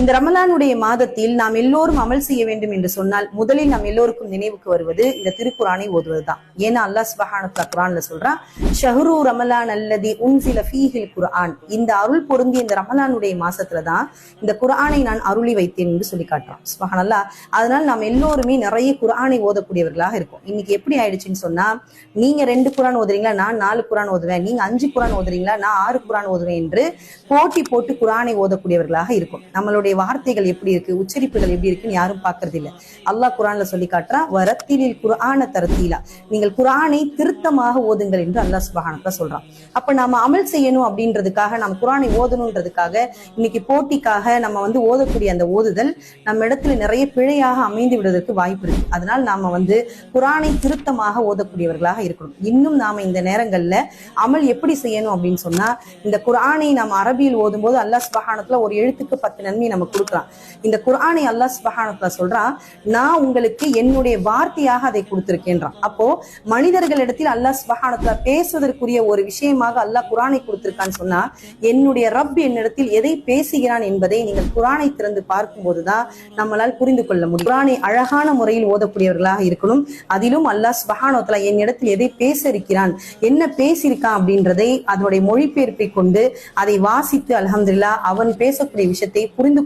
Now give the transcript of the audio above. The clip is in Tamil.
இந்த ரமலானுடைய மாதத்தில் நாம் எல்லோரும் அமல் செய்ய வேண்டும் என்று சொன்னால் முதலில் நாம் எல்லோருக்கும் நினைவுக்கு வருவது இந்த திருக்குறானை ஓதுவதுதான். ஏன்னா அல்லாஹ் சுபஹானத்துல குரான்ல சொல்றான் ஷஹரு ரமலான் அல்லது உன்சில ஃபீஹில் குர்ஆன். இந்த அருள் பொருந்திய இந்த ரமலானுடைய மாசத்துல தான் இந்த குர்ஆனை நான் அருளி வைத்தேன் என்று சொல்லி காட்டுறான். சுபஹானல்லா அதனால் நாம் எல்லோருமே நிறைய குர்ஆனை ஓதக்கூடியவர்களாக இருக்கும். இன்னைக்கு எப்படி ஆயிடுச்சுன்னு சொன்னா நீங்க ரெண்டு குரான் ஓதுறீங்களா? நான் நாலு குரான் ஓதுவேன். நீங்க அஞ்சு குரான் ஓதுறீங்களா? நான் ஆறு குரான் ஓதுவேன் என்று போட்டி போட்டு குரானை ஓதக்கூடியவர்களாக இருக்கும். நம்மளுடைய வார்த்தைகள் எப்படி இருக்கு உச்சரிப்புகள் எப்படி இருக்குன்னு யாரும் பார்க்கறது இல்ல அல்லாஹ் குரான்ல சொல்லி காட்டுறான் வரத்திலில் குரான தரத்தீலா. நீங்கள் குரானை திருத்தமாக ஓதுங்கள் என்று அல்லாஹ் சுபஹானத்துல சொல்றான். அப்ப நாம அமல் செய்யணும் அப்படின்றதுக்காக நம்ம குரானை ஓதணுன்றதுக்காக இன்னைக்கு போட்டிக்காக நம்ம வந்து ஓதக்கூடிய அந்த ஓதுதல் நம்ம இடத்துல நிறைய பிழையாக அமைந்து விடுவதற்கு வாய்ப்பு இருக்கு. அதனால் நாம வந்து குரானை திருத்தமாக ஓதக்கூடியவர்களாக இருக்கணும். இன்னும் நாம இந்த நேரங்கள்ல அமல் எப்படி செய்யணும் அப்படின்னு சொன்னா இந்த குரானை நாம் அரபியில் ஓதும்போது அல்லாஹ் சுபஹானத்துல ஒரு எழுத்துக்கு பத்து நன்மை நம்ம நமக்கு கொடுக்குறான் இந்த குரானை அல்லாஹ் சுபஹானத்துல சொல்றான் நான் உங்களுக்கு என்னுடைய வார்த்தையாக அதை கொடுத்திருக்கேன்றான். அப்போ மனிதர்களிடத்தில் அல்லாஹ் சுபஹானத்துல பேசுவதற்குரிய ஒரு விஷயமாக அல்லாஹ் குரானை கொடுத்திருக்கான்னு சொன்னா என்னுடைய ரப் என்னிடத்தில் எதை பேசுகிறான் என்பதை நீங்கள் குரானை திறந்து பார்க்கும் போதுதான் நம்மளால் புரிந்து கொள்ள முடியும். குரானை அழகான முறையில் ஓதக்கூடியவர்களாக இருக்கணும். அதிலும் அல்லாஹ் சுபஹானத்துல என்னிடத்தில் எதை பேச இருக்கிறான் என்ன பேசியிருக்கான் அப்படின்றதை அதனுடைய மொழிபெயர்ப்பை கொண்டு அதை வாசித்து அலமதுல்லா அவன் பேசக்கூடிய விஷயத்தை புரிந்து